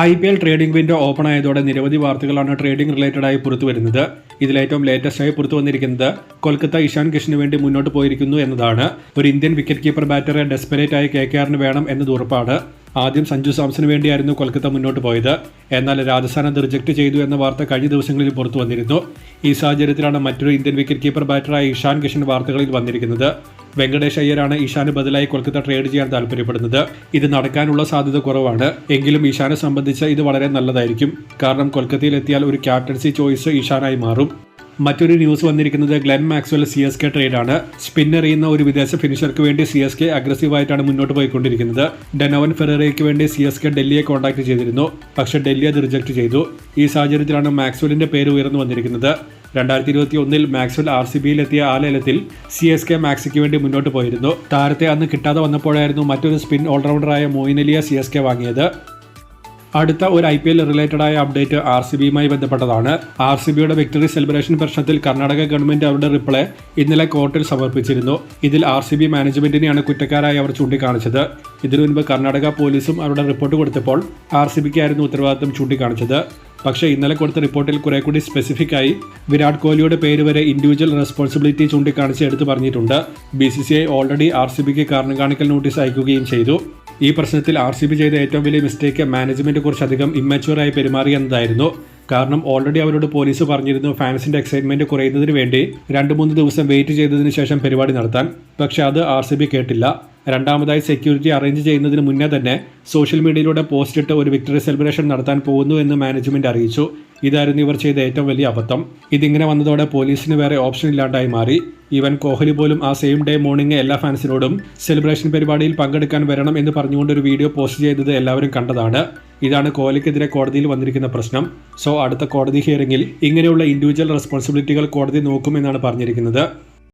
I P L trading window open ആയതോടെ നിരവധി വാർത്തകളാണ് trading related ആയി പുറത്തു വരുന്നത് ഇതിലേറ്റവും ലേറ്റസ്റ്റ് ആയി പുറത്തു വന്നിരിക്കുന്നത് കൊൽക്കത്ത ഇഷാൻ കിഷന് വേണ്ടി മുന്നോട്ട് പോയിരിക്കുന്നു എന്നതാണ്. ഒരു ഇന്ത്യൻ വിക്കറ്റ് കീപ്പർ ബാറ്ററെ ഡെസ്പെറേറ്റ് ആയി കെ കെ ആറിന് വേണം എന്നത് ഉറപ്പാണ്. ആദ്യം സഞ്ജു സാംസന് വേണ്ടിയായിരുന്നു കൊൽക്കത്ത മുന്നോട്ട് പോയത്. എന്നാൽ രാജസ്ഥാൻ റിജക്ട് ചെയ്തു എന്ന വാർത്ത കഴിഞ്ഞ ദിവസങ്ങളിൽ പുറത്തു വന്നിരുന്നു. ഈ സാഹചര്യത്തിലാണ് മറ്റൊരു ഇന്ത്യൻ വിക്കറ്റ് കീപ്പർ ബാറ്ററായ ഇഷാൻ കിഷൻ വാർത്തകളിൽ വന്നിരിക്കുന്നത്. വെങ്കടേഷ് അയ്യരാണ് ഇഷാന് ബദലായി കൊൽക്കത്ത ട്രേഡ് ചെയ്യാൻ താല്പര്യപ്പെടുന്നത്. ഇത് നടക്കാനുള്ള സാധ്യത കുറവാണ്. എങ്കിലും ഇഷാനെ സംബന്ധിച്ച് ഇത് വളരെ നല്ലതായിരിക്കും. കാരണം കൊൽക്കത്തയിൽ എത്തിയാൽ ഒരു ക്യാപ്റ്റൻസി ചോയ്സ് ഇഷാനായി മാറും. മറ്റൊരു ന്യൂസ് വന്നിരിക്കുന്നത് Glenn Maxwell C S K ട്രേഡാണ് spinner ചെയ്യുന്ന ഒരു വിദേശ ഫിനിഷർക്ക് വേണ്ടി സി എസ് കെ അഗ്രസീവായിട്ടാണ് മുന്നോട്ട് പോയിക്കൊണ്ടിരിക്കുന്നത്. ഡെനോവൻ ഫെറേറയ്ക്ക് വേണ്ടി സി എസ് കെ ഡൽഹിയെ കോൺടാക്ട് ചെയ്തിരുന്നു. പക്ഷേ ഡൽഹി അത് റിജക്ട് ചെയ്തു. ഈ സാഹചര്യത്തിലാണ് മാക്സ്വലിന്റെ പേര് ഉയർന്നു വന്നിരിക്കുന്നത്. രണ്ടായിരത്തി ഇരുപത്തി ഒന്നിൽ മാക്സ്വൽ ആർ സി ബിയിലെത്തിയ ആ ലേലത്തിൽ സി എസ് കെ മാക്സിക്ക് വേണ്ടി മുന്നോട്ട് പോയിരുന്നു. താരത്തെ അന്ന് കിട്ടാതെ വന്നപ്പോഴായിരുന്നു മറ്റൊരു സ്പിൻ ഓൾറൗണ്ടറായ മോയിനലിയ സി എസ് കെ വാങ്ങിയത്. അടുത്ത ഒരു ഐ പി എൽ റിലേറ്റഡ് ആയ അപ്ഡേറ്റ് ആർ സി ബിയുമായി ബന്ധപ്പെട്ടതാണ്. ആർ സി ബിയുടെ വിക്ടറി സെലിബ്രേഷൻ പ്രശ്നത്തിൽ കർണാടക ഗവൺമെന്റ് അവരുടെ റിപ്ലൈ ഇന്നലെ കോർട്ടിൽ സമർപ്പിച്ചിരുന്നു. ഇതിൽ ആർ സി ബി മാനേജ്മെന്റിനെയാണ് കുറ്റക്കാരായി അവർ ചൂണ്ടിക്കാണിച്ചത്. ഇതിനു മുൻപ് കർണാടക പോലീസും അവരുടെ റിപ്പോർട്ട് കൊടുത്തപ്പോൾ ആർ സി ബിക്കായിരുന്നു ഉത്തരവാദിത്തം ചൂണ്ടിക്കാണിച്ചത്. പക്ഷേ ഇന്നലെ കൊടുത്ത റിപ്പോർട്ടിൽ കുറെ കൂടി സ്പെസിഫിക് ആയി വിരാട് കോഹ്ലിയുടെ പേര് വരെ ഇൻഡിവിജ്വൽ റെസ്പോൺസിബിലിറ്റി ചൂണ്ടിക്കാണിച്ച് എടുത്തു പറഞ്ഞിട്ടുണ്ട്. B C C I already R C ബിക്ക് കാരണം കാണിക്കൽ നോട്ടീസ് അയക്കുകയും ചെയ്തു. ഈ പ്രശ്നത്തിൽ ആർ സി ബി ചെയ്ത ഏറ്റവും വലിയ മിസ്റ്റേക്ക് മാനേജ്മെന്റ് കുറച്ചധികം അധികം ആയി പെരുമാറി എന്നതായിരുന്നു. കാരണം ഓൾറെഡി അവരോട് പോലീസ് പറഞ്ഞിരുന്നു ഫാൻസിന്റെ എക്സൈറ്റ്മെന്റ് കുറയുന്നതിന് വേണ്ടി രണ്ട് മൂന്ന് ദിവസം വെയിറ്റ് ചെയ്തതിന് ശേഷം പരിപാടി നടത്താൻ. പക്ഷെ അത് ആർ കേട്ടില്ല. രണ്ടാമതായി സെക്യൂരിറ്റി അറേഞ്ച് ചെയ്യുന്നതിന് മുന്നേ തന്നെ സോഷ്യൽ മീഡിയയിലൂടെ പോസ്റ്റ് ഇട്ട് ഒരു വിക്ടറി സെലിബ്രേഷൻ നടത്താൻ പോകുന്നു എന്ന് മാനേജ്മെന്റ് അറിയിച്ചു. ഇതായിരുന്നു ഇവർ ചെയ്ത ഏറ്റവും വലിയ അബദ്ധം. ഇതിങ്ങനെ വന്നതോടെ പോലീസിന് വേറെ ഓപ്ഷൻ ഇല്ലാണ്ടായി മാറി. ഇവൻ കോഹ്ലി പോലും ആ സെയിം ഡേ മോർണിംഗ് എല്ലാ ഫാൻസിനോടും സെലിബ്രേഷൻ പരിപാടിയിൽ പങ്കെടുക്കാൻ വരണം എന്ന് പറഞ്ഞുകൊണ്ട് ഒരു വീഡിയോ പോസ്റ്റ് ചെയ്തത് എല്ലാവരും കണ്ടതാണ്. ഇതാണ് കോഹ്ലിക്കെതിരെ കോടതിയിൽ വന്നിരിക്കുന്ന പ്രശ്നം. സോ അടുത്ത കോടതി ഹിയറിംഗിൽ ഇങ്ങനെയുള്ള ഇൻഡിവിജ്വൽ റെസ്പോൺസിബിലിറ്റികൾ കോടതി നോക്കുമെന്നാണ് പറഞ്ഞിരിക്കുന്നത്.